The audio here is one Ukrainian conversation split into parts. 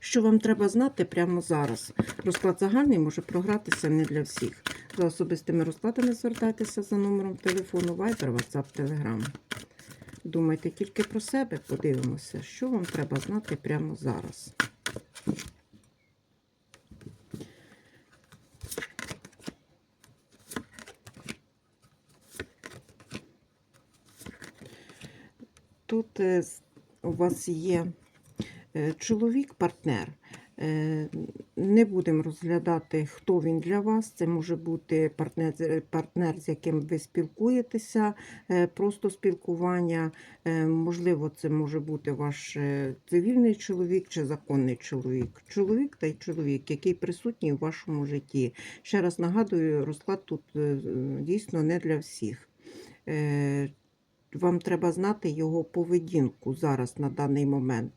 Що вам треба знати прямо зараз? Розклад загальний може програтися не для всіх. За особистими розкладами звертайтеся за номером телефону Viber, WhatsApp, Telegram. Думайте тільки про себе, подивимося, що вам треба знати прямо зараз. Тут е, у вас є чоловік-партнер. Е, Не будемо розглядати, хто він для вас. Це може бути партнер, партнер з яким ви спілкуєтеся, е, просто спілкування. Е, Можливо, це може бути ваш е, цивільний чоловік чи законний чоловік. Чоловік та й чоловік, який присутній у вашому житті. Ще раз нагадую, розклад тут е, дійсно не для всіх. Е, Вам треба знати його поведінку зараз на даний момент.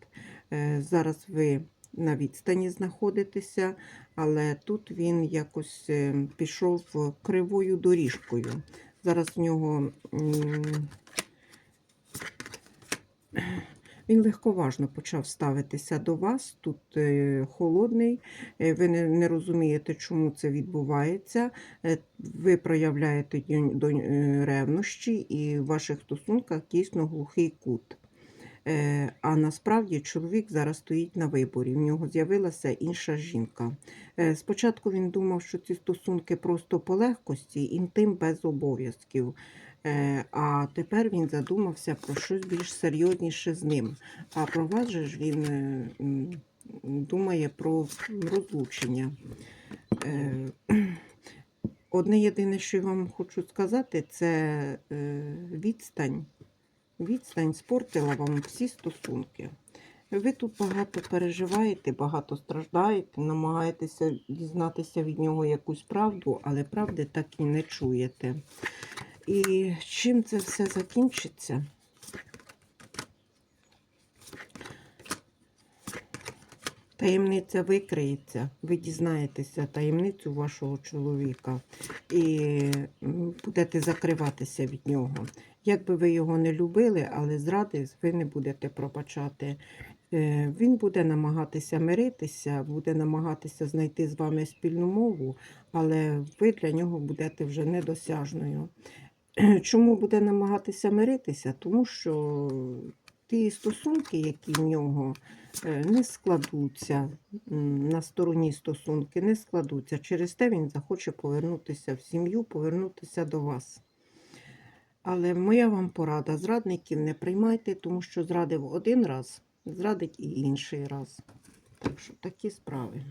Е, Зараз ви на відстані знаходитеся, але тут він якось е, пішов кривою доріжкою. Зараз в нього він легковажно почав ставитися до вас. Тут е, холодний, ви не, розумієте, чому це відбувається. Ви проявляєте ревнощі, і в ваших стосунках дійсно глухий кут. Е, А насправді чоловік зараз стоїть на виборі. В нього з'явилася інша жінка. Е, Спочатку він думав, що ці стосунки просто по легкості, інтим без обов'язків. Е, А тепер він задумався про щось більш серйозніше з ним. А про вас же ж він думає про розлучення. Одне єдине, що я вам хочу сказати, це відстань. Відстань спортила вам всі стосунки. Ви тут багато переживаєте, багато страждаєте, намагаєтеся дізнатися від нього якусь правду, але правди так і не чуєте. І чим це все закінчиться? Таємниця викриється, ви дізнаєтеся таємницю вашого чоловіка і будете закриватися від нього. Як би ви його не любили, але зради ви не будете пробачати. Е, Він буде намагатися миритися, буде намагатися знайти з вами спільну мову, але ви для нього будете вже недосяжною. Чому буде намагатися миритися? Тому що ті стосунки, які в нього е, не складуться, на стороні стосунки не складуться. Через те він захоче повернутися в сім'ю, повернутися до вас. Але моя вам порада: зрадників не приймайте, тому що зрадив один раз, зрадить і інший раз. Так що такі справи.